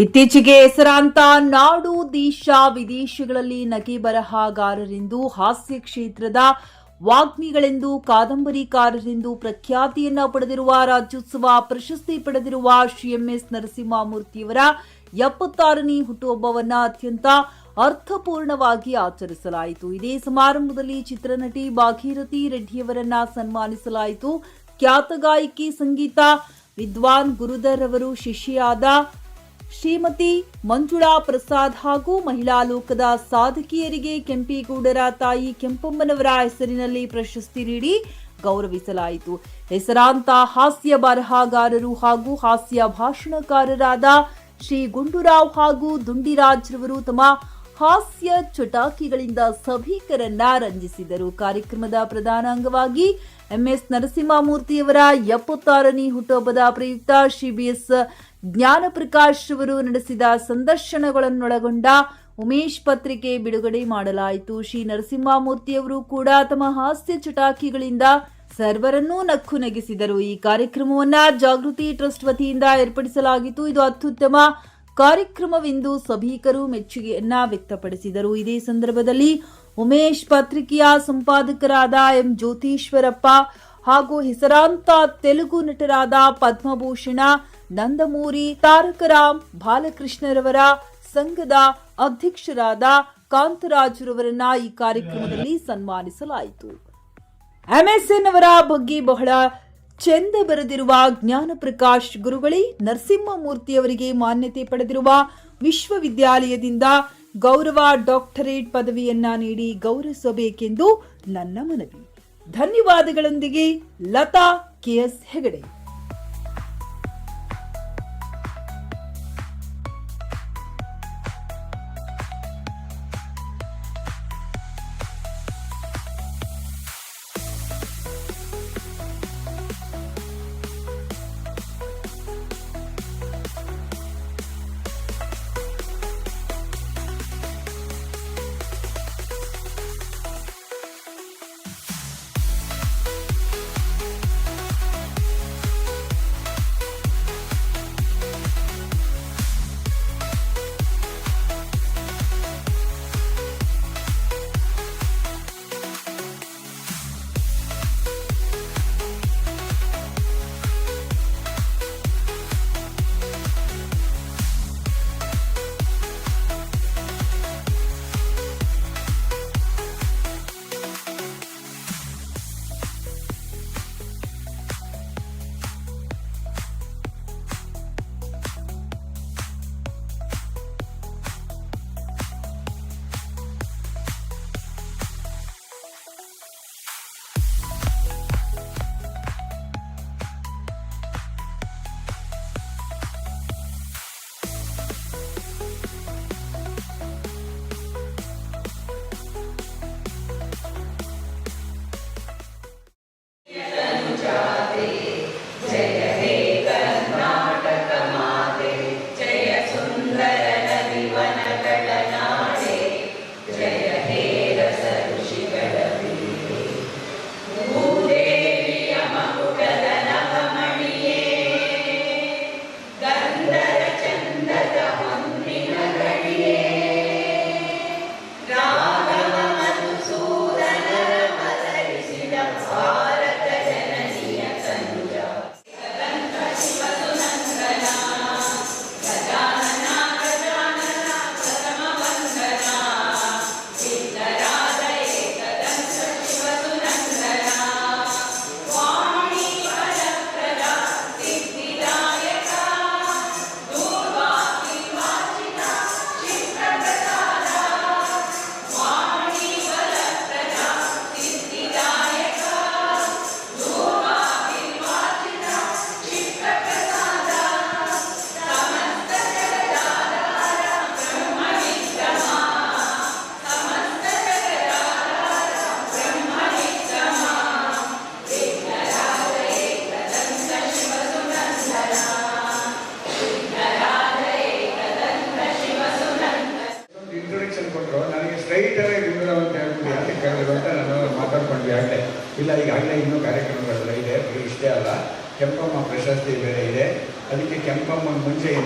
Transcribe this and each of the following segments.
ಇತ್ತೀಚೆಗೆ ಹೆಸರಾಂತ ನಾಡು, ದೇಶ, ವಿದೇಶಗಳಲ್ಲಿ ನಗೆ ಬರಹಗಾರರೆಂದು ಹಾಸ್ಯ ಕ್ಷೇತ್ರದ ವಾಗ್ಮಿಗಳೆಂದು ಕಾದಂಬರಿಕಾರರೆಂದು ಪ್ರಖ್ಯಾತಿಯನ್ನ ಪಡೆದಿರುವ ರಾಜ್ಯೋತ್ಸವ ಪ್ರಶಸ್ತಿ ಪಡೆದಿರುವ ಶ್ರೀ ಎಂ ಎಸ್ ನರಸಿಂಹಮೂರ್ತಿಯವರ ಎಪ್ಪತ್ತಾರನೇ ಹುಟ್ಟುಹಬ್ಬವನ್ನ ಅತ್ಯಂತ ಅರ್ಥಪೂರ್ಣವಾಗಿ ಆಚರಿಸಲಾಯಿತು. ಇದೇ ಸಮಾರಂಭದಲ್ಲಿ ಚಿತ್ರನಟಿ ಭಾಗೀರಥಿ ರೆಡ್ಡಿಯವರನ್ನ ಸನ್ಮಾನಿಸಲಾಯಿತು. ಖ್ಯಾತ ಗಾಯಕಿ, ಸಂಗೀತ ವಿದ್ವಾನ್ ಗುರುಧರ್ ಅವರು ಶಿಷ್ಯಾದ ಶ್ರೀಮತಿ ಮಂಜುಳಾ ಪ್ರಸಾದ್ ಹಾಗೂ ಮಹಿಳಾ ಲೋಕದ ಸಾಧಕಿಯರಿಗೆ ಕೆಂಪೇಗೌಡರ ತಾಯಿ ಕೆಂಪಮ್ಮನವರ ಹೆಸರಿನಲ್ಲಿ ಪ್ರಶಸ್ತಿ ನೀಡಿ ಗೌರವಿಸಲಾಯಿತು. ಹೆಸರಾಂತ ಹಾಸ್ಯ ಬರಹಗಾರರು ಹಾಗೂ ಹಾಸ್ಯ ಭಾಷಣಕಾರರಾದ ಶ್ರೀ ಗುಂಡೂರಾವ್ ಹಾಗೂ ದುಂಡಿರಾಜ್ರವರು ತಮ್ಮ ಹಾಸ್ಯ ಚಟಾಕಿಗಳಿಂದ ಸಭಿಕರನ್ನ ರಂಜಿಸಿದರು. ಕಾರ್ಯಕ್ರಮದ ಪ್ರಧಾನ ಅಂಗವಾಗಿ ಎಂಎಸ್ ನರಸಿಂಹಮೂರ್ತಿಯವರ ಎಪ್ಪತ್ತಾರನೇ ಹುಟ್ಟುಹಬ್ಬದ ಪ್ರಯುಕ್ತ ಶಿಬಿಎಸ್ ಬಿಎಸ್ ಜ್ಞಾನಪ್ರಕಾಶ್ ಅವರು ನಡೆಸಿದ ಸಂದರ್ಶನಗಳನ್ನೊಳಗೊಂಡ ಉಮೇಶ್ ಪತ್ರಿಕೆ ಬಿಡುಗಡೆ ಮಾಡಲಾಯಿತು. ಶ್ರೀ ನರಸಿಂಹಮೂರ್ತಿಯವರು ಕೂಡ ತಮ್ಮ ಹಾಸ್ಯ ಚಟಾಕಿಗಳಿಂದ ಸರ್ವರನ್ನೂ ನಕ್ಕು ನಗಿಸಿದರು. ಈ ಕಾರ್ಯಕ್ರಮವನ್ನ ಜಾಗೃತಿ ಟ್ರಸ್ಟ್ ವತಿಯಿಂದ ಏರ್ಪಡಿಸಲಾಗಿತ್ತು. ಇದು ಅತ್ಯುತ್ತಮ ಕಾರ್ಯಕ್ರಮವೆಂದು ಸಭಿಕರು ಮೆಚ್ಚುಗೆಯನ್ನ ವ್ಯಕ್ತಪಡಿಸಿದರು. ಇದೇ ಸಂದರ್ಭದಲ್ಲಿ ಉಮೇಶ್ ಪತ್ರಿಕೆಯ ಸಂಪಾದಕರಾದ ಎಂ ಜ್ಯೋತೀಶ್ವರಪ್ಪ ಹಾಗೂ ಹೆಸರಾಂತ ತೆಲುಗು ನಟರಾದ ಪದ್ಮಭೂಷಣ, ನಂದಮೂರಿ, ತಾರಕರಾಮ್, ಬಾಲಕೃಷ್ಣರವರ ಸಂಘದ ಅಧ್ಯಕ್ಷರಾದ ಕಾಂತರಾಜುರವರನ್ನ ಈ ಕಾರ್ಯಕ್ರಮದಲ್ಲಿ ಸನ್ಮಾನಿಸಲಾಯಿತು. ಎಂಎಸ್ಎನ್ ಅವರ ಬಗ್ಗೆ ಬಹಳ ಚೆಂದ ಬರೆದಿರುವ ಜ್ಞಾನಪ್ರಕಾಶ್ ಗುರುಗಳೇ, ನರಸಿಂಹಮೂರ್ತಿಯವರಿಗೆ ಮಾನ್ಯತೆ ಪಡೆದಿರುವ ವಿಶ್ವವಿದ್ಯಾಲಯದಿಂದ ಗೌರವ ಡಾಕ್ಟರೇಟ್ ಪದವಿಯನ್ನ ನೀಡಿ ಗೌರವಿಸಬೇಕೆಂದು ನನ್ನ ಮನವಿ. ಧನ್ಯವಾದಗಳೊಂದಿಗೆ ಲತಾ ಕೆಎಸ್ ಹೆಗಡೆ.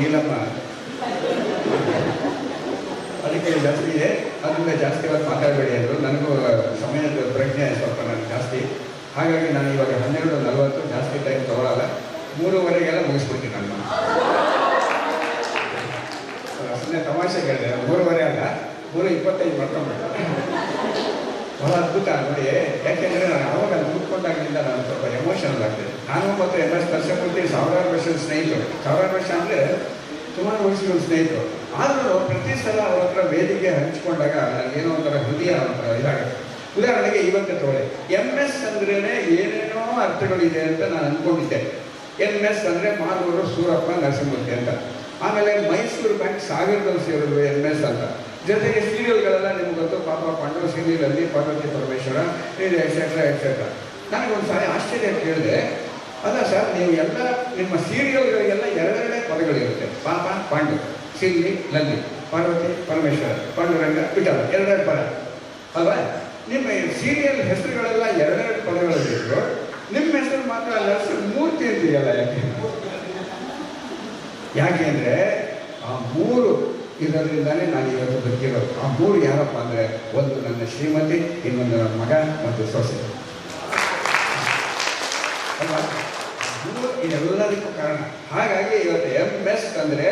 ನೀಲಮ್ಮ ಅದಕ್ಕೆ ಜಾಸ್ತಿ ಇದೆ ಅದರಿಂದ ಜಾಸ್ತಿ ಹೊತ್ತು ಮಾತಾಡಬೇಡಿ ಅಂದರು. ನನಗೂ ಸಮಯದ ಪ್ರಜ್ಞೆ ಸ್ವಲ್ಪ ನನಗೆ ಜಾಸ್ತಿ. ಹಾಗಾಗಿ ನಾನು ಇವಾಗ ಹನ್ನೆರಡು ನಲವತ್ತು, ಜಾಸ್ತಿ ಟೈಮ್ ತೊಗೊಳಲ್ಲ. ಮೂರುವರೆಗೆಲ್ಲ ಮುಗಿಸ್ಬಿಡ್ತೀನಿ ನಾನು. ಸುಮ್ಮನೆ ತಮಾಷೆ ಕೇಳಿದೆ. ಮೂರುವರೆ ಅಲ್ಲ, ಮೂರು ಇಪ್ಪತ್ತೈದು ಮಾಡ್ಕೊಂಡ್ಬಿಟ್ಟು ಬಹಳ ಅದ್ಭುತ ನೋಡಿ. ಯಾಕೆಂದರೆ ನಾನು ಯಾವಾಗ ಅಲ್ಲಿ ಕೂತ್ಕೊಂಡಾಗಿನಿಂದ ನಾನು ಸ್ವಲ್ಪ ಎಮೋಷನಲ್ ಆಗ್ತದೆ ನಾನು ಮತ್ತು ಎಂ ಎಸ್ ದರ್ಶಕಮೂರ್ತಿ ಸಾವಿರಾರು ವರ್ಷದ ಸ್ನೇಹಿತರು. ಸಾವಿರಾರು ವರ್ಷ ಅಂದರೆ ಸುಮಾರು ವರ್ಷಗಳ ಸ್ನೇಹಿತರು. ಆದರೂ ಪ್ರತಿ ಸಲ ಅವ್ರ ಹತ್ರ ವೇದಿಕೆ ಹಂಚಿಕೊಂಡಾಗ ನನಗೇನೋ ಒಂಥರ ಹೃದಯ ಒಂಥರ ಇದಾಗುತ್ತೆ. ಉದಾಹರಣೆಗೆ ಇವತ್ತೇ ತೋಳೆ. ಎಂ ಎಸ್ ಅಂದ್ರೇ ಏನೇನೋ ಅರ್ಥಗಳಿದೆ ಅಂತ ನಾನು ಅಂದ್ಕೊಂಡಿದ್ದೆ ಎಂ ಎಸ್ ಅಂದರೆ ಮಾಲೂರು ಸೂರಪ್ಪ ನರಸಿಂಹಮೂರ್ತಿ ಅಂತ. ಆಮೇಲೆ ಮೈಸೂರು ಬ್ಯಾಂಕ್ ಸಾಗರದಲ್ಲಿ ಸೇರೋದು ಎಂ ಎಸ್ ಅಂತ. ಜೊತೆಗೆ ಸೀರಿಯಲ್ಗಳೆಲ್ಲ ನಿಮ್ಗೆ ಗೊತ್ತು ಪಾಪ ಪಾಂಡವ ಸೀರಿಯಲಲ್ಲಿ ಪಾರ್ವತಿ ಪರಮೇಶ್ವರ, ಇದು ಎಕ್ಸೆಟ್ರಾ ಎಕ್ಸೆಟ್ರಾ ನನಗೊಂದು ಸಾರಿ ಆಶ್ಚರ್ಯ ಕೇಳಿದೆ ಅಲ್ಲ ಸರ್ ನೀವು ಎಲ್ಲ ನಿಮ್ಮ ಸೀರಿಯಲ್ಗಳಿಗೆಲ್ಲ ಎರಡೆರಡೇ ಪದಗಳಿರುತ್ತೆ. ಪಾಪ, ಪಾಂಡು, ಸಿಲ್ಲಿ, ಲಲ್ಲಿ, ಪಾರ್ವತಿ, ಪರಮೇಶ್ವರ, ಪಾಂಡುರಂಗ ವಿಠಲ ಎರಡೆರಡು ಪದ. ಅಲ್ವಾ? ನಿಮ್ಮ ಸೀರಿಯಲ್ ಹೆಸರುಗಳೆಲ್ಲ ಎರಡೆರಡು ಪದಗಳಲ್ಲಿದ್ರು ನಿಮ್ಮ ಹೆಸರು ಮಾತ್ರ ಅಲ್ಲ ಹೆಸರು ಮೂರ್ತಿ ಅಂತೀಯಲ್ಲ ಯಾಕೆ? ಯಾಕೆ ಅಂದರೆ ಆ ಮೂರು ಇದರಿಂದಾನೇ ನಾನು ಇವತ್ತು ಬದುಕಿರೋದು ಆ ಮೂರು ಯಾರಪ್ಪ ಅಂದರೆ ಒಂದು ನನ್ನ ಶ್ರೀಮತಿ, ಇನ್ನೊಂದು ನನ್ನ ಮಗ ಮತ್ತು ಸೊಸೆ. ಅಲ್ವಾ? ಇದೆಲ್ಲದಕ್ಕೂ ಕಾರಣ. ಹಾಗಾಗಿ ಇವತ್ತು ಎಂ ಎಸ್ ಅಂದರೆ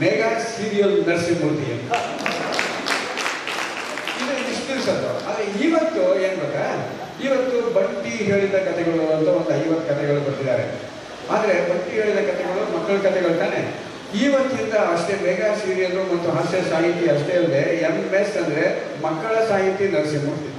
ಮೆಗಾ ಸೀರಿಯಲ್ ನರಸಿಂಹಮೂರ್ತಿ ಅಂತ. ಇದು ಆದರೆ ಇವತ್ತು ಏನು ಗೊತ್ತಾ? ಇವತ್ತು ಬಂಟಿ ಹೇಳಿದ ಕಥೆಗಳು ಅಂತ ಒಂದು ಐವತ್ತು ಕಥೆಗಳು ಬರ್ತಿದ್ದಾರೆ. ಆದರೆ ಬಂಟಿ ಹೇಳಿದ ಕಥೆಗಳು ಮಕ್ಕಳ ಕಥೆಗಳು ತಾನೆ? ಇವತ್ತಿಂದ ಅಷ್ಟೇ ಮೆಗಾ ಸೀರಿಯಲ್ ಮತ್ತು ಹಾಸ್ಯ ಸಾಹಿತಿ ಅಷ್ಟೇ ಅಲ್ಲದೆ ಎಂ ಎಸ್ ಅಂದರೆ ಮಕ್ಕಳ ಸಾಹಿತಿ ನರಸಿಂಹಮೂರ್ತಿ.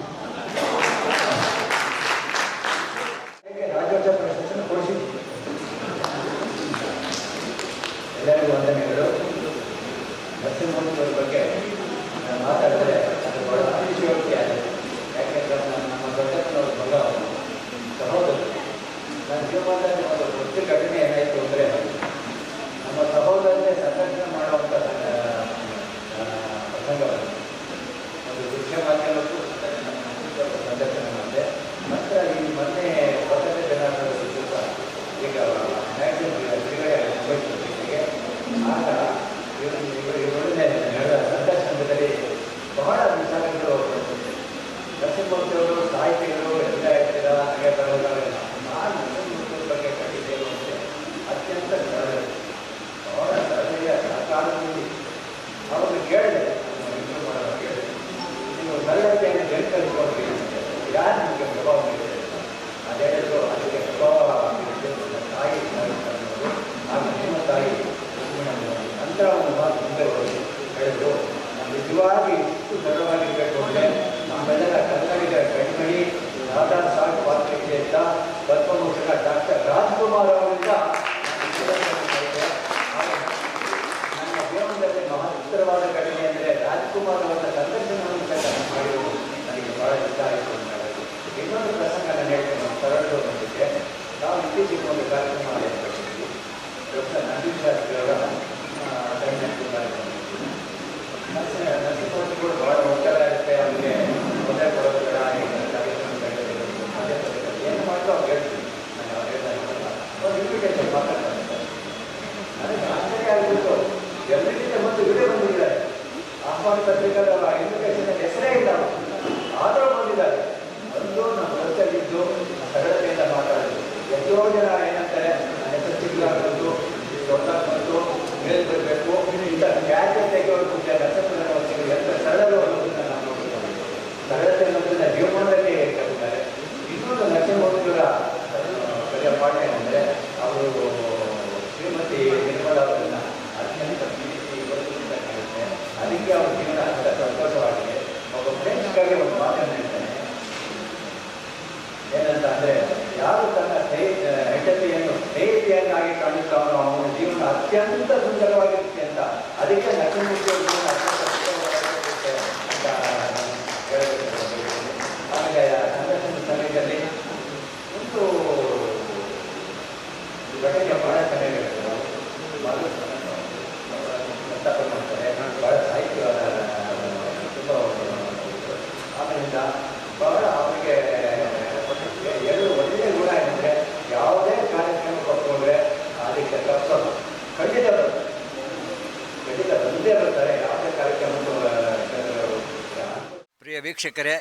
ವೀಕ್ಷಕರೇ,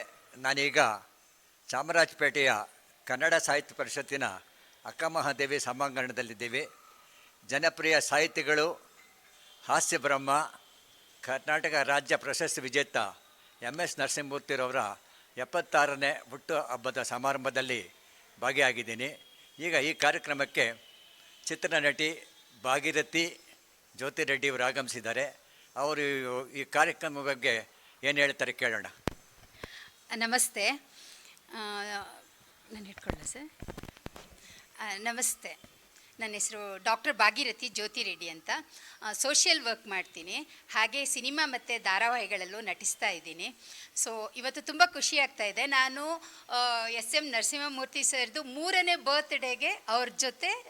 ನಾನೀಗ ಚಾಮರಾಜಪೇಟೆಯ ಕನ್ನಡ ಸಾಹಿತ್ಯ ಪರಿಷತ್ತಿನ ಅಕ್ಕಮಹಾದೇವಿ ಸಭಾಂಗಣದಲ್ಲಿದ್ದೀವಿ. ಜನಪ್ರಿಯ ಸಾಹಿತಿಗಳು ಹಾಸ್ಯ ಬ್ರಹ್ಮ, ಕರ್ನಾಟಕ ರಾಜ್ಯ ಪ್ರಶಸ್ತಿ ವಿಜೇತ ಎಂ ಎಸ್ ನರಸಿಂಹಮೂರ್ತಿರವರ ಎಪ್ಪತ್ತಾರನೇ ಹುಟ್ಟು ಹಬ್ಬದ ಸಮಾರಂಭದಲ್ಲಿ ಭಾಗಿಯಾಗಿದ್ದೀನಿ. ಈಗ ಈ ಕಾರ್ಯಕ್ರಮಕ್ಕೆ ಚಿತ್ರನಟಿ ಭಾಗೀರಥಿ ಜ್ಯೋತಿ ರೆಡ್ಡಿ ಅವರು ಆಗಮಿಸಿದ್ದಾರೆ. ಅವರು ಈ ಕಾರ್ಯಕ್ರಮ ಬಗ್ಗೆ ಏನು ಹೇಳ್ತಾರೆ ಕೇಳೋಣ. ನಮಸ್ತೆ. ನಾನು ಇಟ್ಕೊಳ್ಳ ಸರ್? ನಮಸ್ತೆ. ನನ್ನ ಹೆಸರು ಡಾಕ್ಟರ್ ಭಾಗೀರಥಿ ಜ್ಯೋತಿ ರೆಡ್ಡಿ ಅಂತ. ಸೋಷಿಯಲ್ ವರ್ಕ್ ಮಾಡ್ತೀನಿ. ಹಾಗೆ ಸಿನಿಮಾ ಮತ್ತು ಧಾರಾವಾಹಿಗಳಲ್ಲೂ ನಟಿಸ್ತಾ ಇದ್ದೀನಿ. ಸೊ, ಇವತ್ತು ತುಂಬ ಖುಷಿ ಆಗ್ತಾ ಇದೆ. ನಾನು ಎಸ್ ಎಂ ನರಸಿಂಹಮೂರ್ತಿ ಸರ್ದು ಮೂರನೇ ಬರ್ತ್ಡೇಗೆ ಅವ್ರ ಜೊತೆ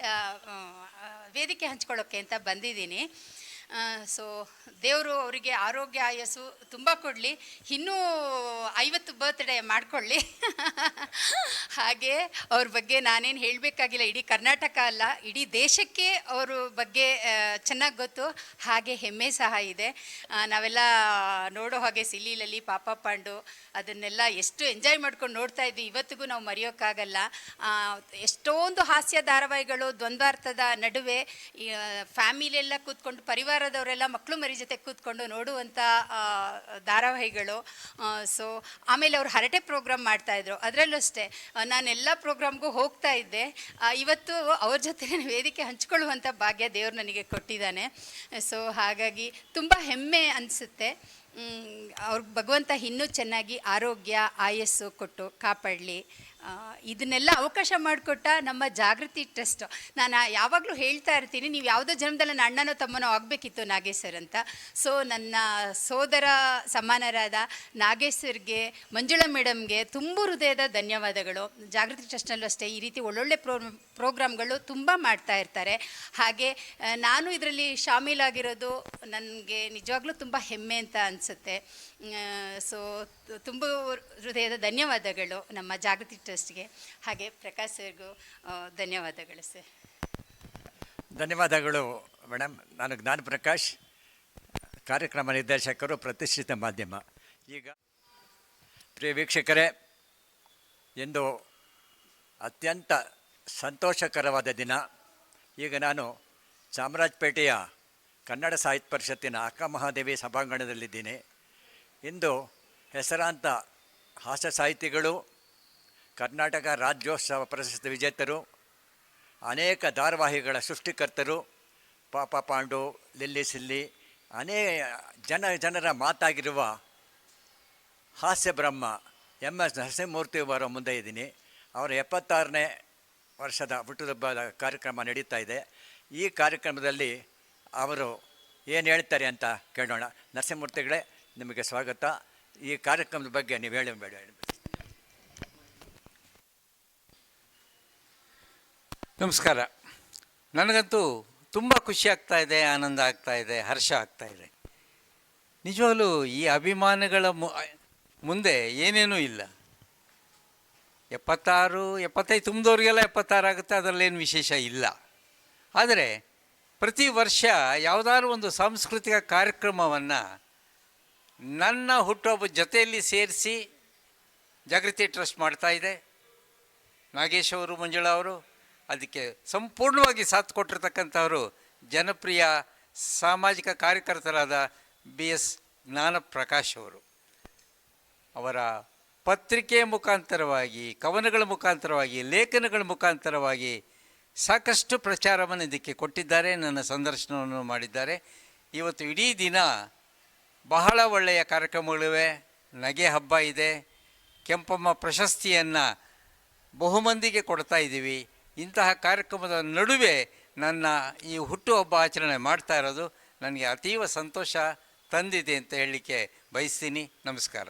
ವೇದಿಕೆ ಹಂಚ್ಕೊಳ್ಳೋಕ್ಕೆ ಅಂತ ಬಂದಿದ್ದೀನಿ. ಸೊ ದೇವರು ಅವರಿಗೆ ಆರೋಗ್ಯ, ಆಯಸ್ಸು ತುಂಬ ಕೊಡಲಿ. ಇನ್ನೂ ಐವತ್ತು ಬರ್ತ್ಡೇ ಮಾಡಿಕೊಳ್ಳಿ. ಹಾಗೆ ಅವ್ರ ಬಗ್ಗೆ ನಾನೇನು ಹೇಳಬೇಕಾಗಿಲ್ಲ. ಇಡೀ ಕರ್ನಾಟಕ ಅಲ್ಲ, ಇಡೀ ದೇಶಕ್ಕೆ ಅವ್ರ ಬಗ್ಗೆ ಚೆನ್ನಾಗಿ ಗೊತ್ತು. ಹಾಗೆ ಹೆಮ್ಮೆ ಸಹ ಇದೆ. ನಾವೆಲ್ಲ ನೋಡೋ ಹಾಗೆ ಸಿಲಿಲಲ್ಲಿ ಪಾಪ ಪಾಂಡು ಅದನ್ನೆಲ್ಲ ಎಷ್ಟು ಎಂಜಾಯ್ ಮಾಡ್ಕೊಂಡು ನೋಡ್ತಾ ಇದ್ವಿ. ಇವತ್ತಿಗೂ ನಾವು ಮರೆಯೋಕ್ಕಾಗಲ್ಲ. ಎಷ್ಟೊಂದು ಹಾಸ್ಯ ಧಾರಾವಾಹಿಗಳು ದ್ವಂದ್ವಾರ್ಥದ ನಡುವೆ ಫ್ಯಾಮಿಲಿಯೆಲ್ಲ ಕೂತ್ಕೊಂಡು ಪರಿವಾರದವರೆಲ್ಲ ಮಕ್ಕಳು ಮರಿ ಜೊತೆ ಕೂತ್ಕೊಂಡು ನೋಡುವಂಥ ಧಾರಾವಾಹಿಗಳು. ಸೊ ಆಮೇಲೆ ಅವರು ಹರಟೆ ಪ್ರೋಗ್ರಾಮ್ ಮಾಡ್ತಾಯಿದ್ರು ಅದರಲ್ಲೂ ಅಷ್ಟೇ ಎಲ್ಲ ಪ್ರೋಗ್ರಾಮ್ಗೂ ಹೋಗ್ತಾ ಇದ್ದೆ. ಇವತ್ತು ಅವ್ರ ಜೊತೆ ವೇದಿಕೆ ಹಂಚ್ಕೊಳ್ಳುವಂಥ ಭಾಗ್ಯ ದೇವರು ನನಗೆ ಕೊಟ್ಟಿದ್ದಾನೆ. ಸೊ ಹಾಗಾಗಿ ತುಂಬ ಹೆಮ್ಮೆ ಅನಿಸುತ್ತೆ. ಅವ್ರಿಗೆ ಭಗವಂತ ಇನ್ನೂ ಚೆನ್ನಾಗಿ ಆರೋಗ್ಯ, ಆಯಸ್ಸು ಕೊಟ್ಟು ಕಾಪಾಡಲಿ. ಇದನ್ನೆಲ್ಲ ಅವಕಾಶ ಮಾಡಿಕೊಟ್ಟ ನಮ್ಮ ಜಾಗೃತಿ ಟ್ರಸ್ಟ್. ನಾನು ಯಾವಾಗಲೂ ಹೇಳ್ತಾ ಇರ್ತೀನಿ, ನೀವು ಯಾವುದೋ ಜನ್ಮದಲ್ಲಿ ನನ್ನ ಅಣ್ಣನೋ ತಮ್ಮನೋ ಆಗಬೇಕಿತ್ತು ನಾಗೇಶ್ ಸರ್ ಅಂತ. ಸೊ ನನ್ನ ಸೋದರ ಸಮಾನರಾದ ನಾಗೇಶ್ ಸರ್ಗೆ, ಮಂಜುಳಾ ಮೇಡಮ್ಗೆ ತುಂಬ ಹೃದಯದ ಧನ್ಯವಾದಗಳು. ಜಾಗೃತಿ ಟ್ರಸ್ಟ್ನಲ್ಲೂ ಅಷ್ಟೇ ಈ ರೀತಿ ಒಳ್ಳೊಳ್ಳೆ ಪ್ರೋ, ಪ್ರೋಗ್ರಾಮ್ಗಳು ತುಂಬ ಮಾಡ್ತಾ ಇರ್ತಾರೆ. ಹಾಗೆ ನಾನು ಇದರಲ್ಲಿ ಶಾಮೀಲಾಗಿರೋದು ನನಗೆ ನಿಜವಾಗ್ಲೂ ತುಂಬ ಹೆಮ್ಮೆ ಅಂತ ಅನಿಸುತ್ತೆ. ಸೊ ತುಂಬ ಹೃದಯದ ಧನ್ಯವಾದಗಳು ನಮ್ಮ ಜಾಗೃತಿ ಟ್ರಸ್ಟ್ಗೆ. ಹಾಗೆ ಪ್ರಕಾಶ್ ಸರ್ಗೂ ಧನ್ಯವಾದಗಳು ಸರ್. ಧನ್ಯವಾದಗಳು ಮೇಡಮ್ ನಾನು ಜ್ಞಾನ ಪ್ರಕಾಶ್, ಕಾರ್ಯಕ್ರಮ ನಿರ್ದೇಶಕರು, ಪ್ರತಿಷ್ಠಿತ ಮಾಧ್ಯಮ. ಈಗ ಪ್ರಿಯ ವೀಕ್ಷಕರೇ ಎಂದು ಅತ್ಯಂತ ಸಂತೋಷಕರವಾದ ದಿನ. ಈಗ ನಾನು ಚಾಮರಾಜಪೇಟೆಯ ಕನ್ನಡ ಸಾಹಿತ್ಯ ಪರಿಷತ್ತಿನ ಅಕ್ಕ ಮಹಾದೇವಿ ಸಭಾಂಗಣದಲ್ಲಿದ್ದೀನಿ. ಇಂದು ಹೆಸರಾಂತ ಹಾಸ್ಯ ಸಾಹಿತಿಗಳು, ಕರ್ನಾಟಕ ರಾಜ್ಯೋತ್ಸವ ಪ್ರಶಸ್ತಿ ವಿಜೇತರು, ಅನೇಕ ಧಾರಾವಾಹಿಗಳ ಸೃಷ್ಟಿಕರ್ತರು, ಪಾಪ ಪಾಂಡು, ಲಿಲ್ಲಿ ಸಿಲ್ಲಿ ಅನೇ ಜನ ಜನರ ಮಾತಾಗಿರುವ ಹಾಸ್ಯ ಬ್ರಹ್ಮ ಎಂ ಎಸ್ ನರಸಿಂಹಮೂರ್ತಿ ಅವರ ಮುಂದೆ ಇದ್ದೀನಿ. ಅವರ ಎಪ್ಪತ್ತಾರನೇ ವರ್ಷದ ಹುಟ್ಟುಹಬ್ಬದ ಕಾರ್ಯಕ್ರಮ ನಡೀತಾ ಇದೆ. ಈ ಕಾರ್ಯಕ್ರಮದಲ್ಲಿ ಅವರು ಏನು ಹೇಳ್ತಾರೆ ಅಂತ ಕೇಳೋಣ. ನರಸಿಂಹಮೂರ್ತಿಗಳೇ ನಿಮಗೆ ಸ್ವಾಗತ. ಈ ಕಾರ್ಯಕ್ರಮದ ಬಗ್ಗೆ ನೀವು ಹೇಳಿ ಬೇಡ. ನಮಸ್ಕಾರ. ನನಗಂತೂ ತುಂಬ ಖುಷಿ ಆಗ್ತಾ ಇದೆ, ಆನಂದ ಆಗ್ತಾ ಇದೆ, ಹರ್ಷ ಆಗ್ತಾ ಇದೆ. ನಿಜವಾಗಲೂ ಈ ಅಭಿಮಾನಗಳ ಮುಂದೆ ಏನೇನೂ ಇಲ್ಲ. ಎಪ್ಪತ್ತಾರು, ಎಪ್ಪತ್ತೈದು ತುಂಬಿದವ್ರಿಗೆಲ್ಲ ಎಪ್ಪತ್ತಾರು ಆಗುತ್ತೆ, ಅದರಲ್ಲೇನು ವಿಶೇಷ ಇಲ್ಲ. ಆದರೆ ಪ್ರತಿ ವರ್ಷ ಯಾವುದಾದ್ರು ಒಂದು ಸಾಂಸ್ಕೃತಿಕ ಕಾರ್ಯಕ್ರಮವನ್ನು ನನ್ನ ಹುಟ್ಟುಹಬ್ಬ ಜೊತೆಯಲ್ಲಿ ಸೇರಿಸಿ ಜಾಗೃತಿ ಟ್ರಸ್ಟ್ ಮಾಡ್ತಾ ಇದೆ. ನಾಗೇಶ್ ಅವರು, ಮಂಜುಳಾ ಅವರು, ಅದಕ್ಕೆ ಸಂಪೂರ್ಣವಾಗಿ ಸಾಥ್ ಕೊಟ್ಟಿರ್ತಕ್ಕಂಥವರು ಜನಪ್ರಿಯ ಸಾಮಾಜಿಕ ಕಾರ್ಯಕರ್ತರಾದ ಬಿ ಎಸ್ ಜ್ಞಾನ ಪ್ರಕಾಶ್ ಅವರು. ಅವರ ಪತ್ರಿಕೆಯ ಮುಖಾಂತರವಾಗಿ, ಕವನಗಳ ಮುಖಾಂತರವಾಗಿ, ಲೇಖನಗಳ ಮುಖಾಂತರವಾಗಿ ಸಾಕಷ್ಟು ಪ್ರಚಾರವನ್ನು ಇದಕ್ಕೆ ಕೊಟ್ಟಿದ್ದಾರೆ, ನನ್ನ ಸಂದರ್ಶನವನ್ನು ಮಾಡಿದ್ದಾರೆ. ಇವತ್ತು ಇಡೀ ದಿನ ಬಹಳ ಒಳ್ಳೆಯ ಕಾರ್ಯಕ್ರಮಗಳಿವೆ. ನಗೆ ಹಬ್ಬ ಇದೆ. ಕೆಂಪಮ್ಮ ಪ್ರಶಸ್ತಿಯನ್ನು ಬಹುಮಂದಿಗೆ ಕೊಡ್ತಾ ಇದ್ದೀವಿ. ಇಂತಹ ಕಾರ್ಯಕ್ರಮದ ನಡುವೆ ನನ್ನ ಈ ಹುಟ್ಟುಹಬ್ಬ ಆಚರಣೆ ಮಾಡ್ತಾ ಇರೋದು. ನನಗೆ ಅತೀವ ಸಂತೋಷ ತಂದಿದೆ ಅಂತ ಹೇಳಲಿಕ್ಕೆ ಬಯಸ್ತೀನಿ. ನಮಸ್ಕಾರ.